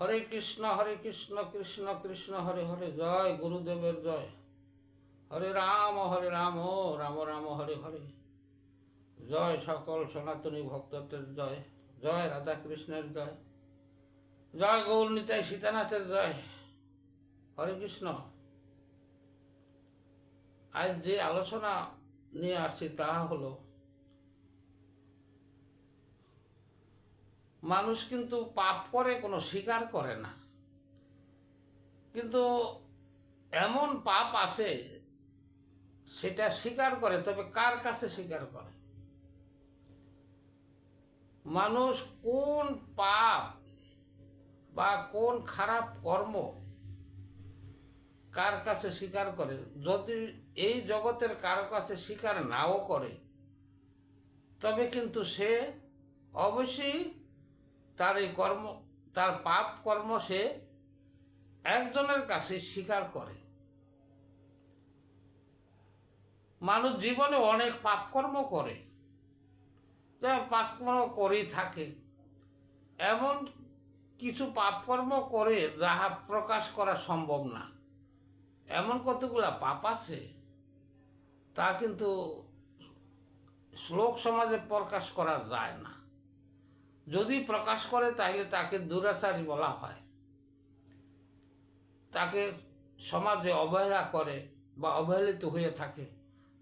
হরে কৃষ্ণ হরে কৃষ্ণ কৃষ্ণ কৃষ্ণ, হরে হরে জয়, গুরুদেবের জয়। হরে রাম হরে রাম রাম রাম, হরে হরে। জয় সকল সনাতনী ভক্তদের জয়। জয় রাধা কৃষ্ণের জয়। জয় গৌর নিতাই সীতানাথের জয়। হরে কৃষ্ণ। আজ যে আলোচনা নিয়ে আসছি তা হলো মানুষ কিন্তু পাপ করে, কোনো স্বীকার করে না। কিন্তু এমন পাপ আছে, সেটা স্বীকার করে, তবে কার কাছে স্বীকার করে? মানুষ কোন পাপ বা কোন খারাপ কর্ম কার কাছে স্বীকার করে? যদি এই জগতের কারও কাছে স্বীকার নাও করে, তবে কিন্তু সে অবশ্যই তার এই কর্ম, তার পাপ কর্ম সে একজনের কাছে স্বীকার করে। মানুষ জীবনে অনেক পাপকর্ম করে। পাপকর্ম করেই থাকে। এমন কিছু পাপকর্ম করে যাহা প্রকাশ করা সম্ভব না। এমন কতগুলা পাপ আছে, তা কিন্তু শ্লোক সমাজে প্রকাশ করা যায় না। যদি প্রকাশ করে তাহলে তাকে দুরাচারী বলা হয়। তাকে সমাজে অবহেলা করে বা অবহেলিত হয়ে থাকে।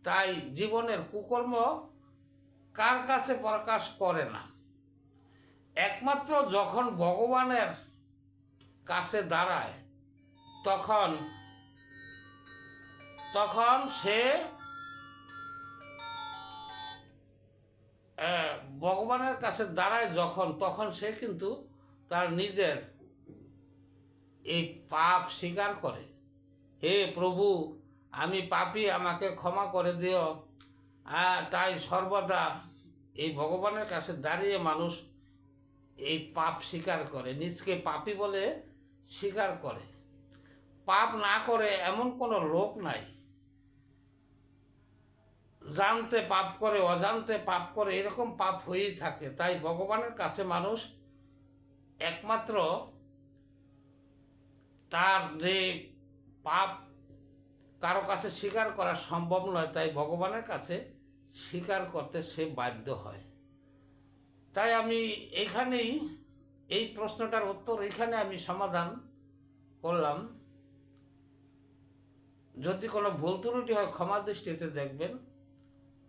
তাই জীবনের কুকর্ম কার কাছে প্রকাশ করে না? একমাত্র যখন ভগবানের কাছে দাঁড়ায়, তখন তখন সে ভগবানের কাছে দাঁড়ায় যখন, তখন সে কিন্তু তার নিজের এই পাপ স্বীকার করে। হে প্রভু, আমি পাপি, আমাকে ক্ষমা করে দিও। তাই সর্বদা এই ভগবানের কাছে দাঁড়িয়ে মানুষ এই পাপ স্বীকার করে, নিজকে পাপি বলে স্বীকার করে। পাপ না করে এমন কোনো লোক নাই। জানতে পাপ করে, অজান্তে পাপ করে, এরকম পাপ হয়েই থাকে। তাই ভগবানের কাছে মানুষ একমাত্র তার যে পাপ কারও কাছে স্বীকার করা সম্ভব নয়, তাই ভগবানের কাছে স্বীকার করতে সে বাধ্য হয়। তাই আমি এইখানেই এই প্রশ্নটার উত্তর, এখানে আমি সমাধান করলাম। যদি কোনো ভুল ত্রুটি হয়, ক্ষমা দৃষ্টিতে দেখবেন।